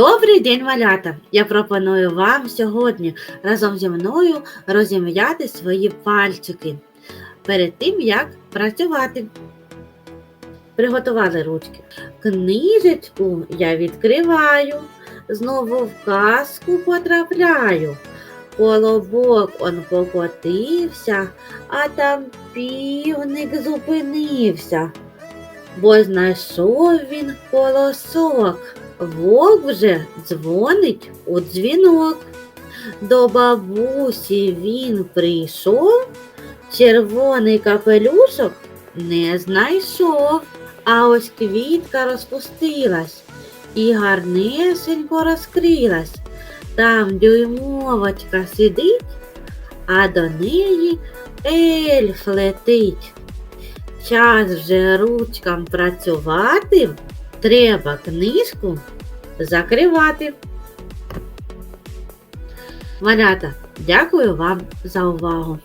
Добрий день, малята! Я пропоную вам сьогодні разом зі мною розім'яти свої пальчики перед тим, як працювати. Приготували ручки. Книжечку я відкриваю, знову в казку потрапляю. Колобок он покотився, а там півник зупинився, бо знайшов він колосок. Вовк вже дзвонить у дзвінок. До бабусі він прийшов, червоний капелюшок не знайшов, а ось квітка розпустилась і гарнесенько розкрилась. Там дюймовочка сидить, а до неї ельф летить. Час вже ручкам працювати. Треба книжку закривати. Малята, дякую вам за увагу.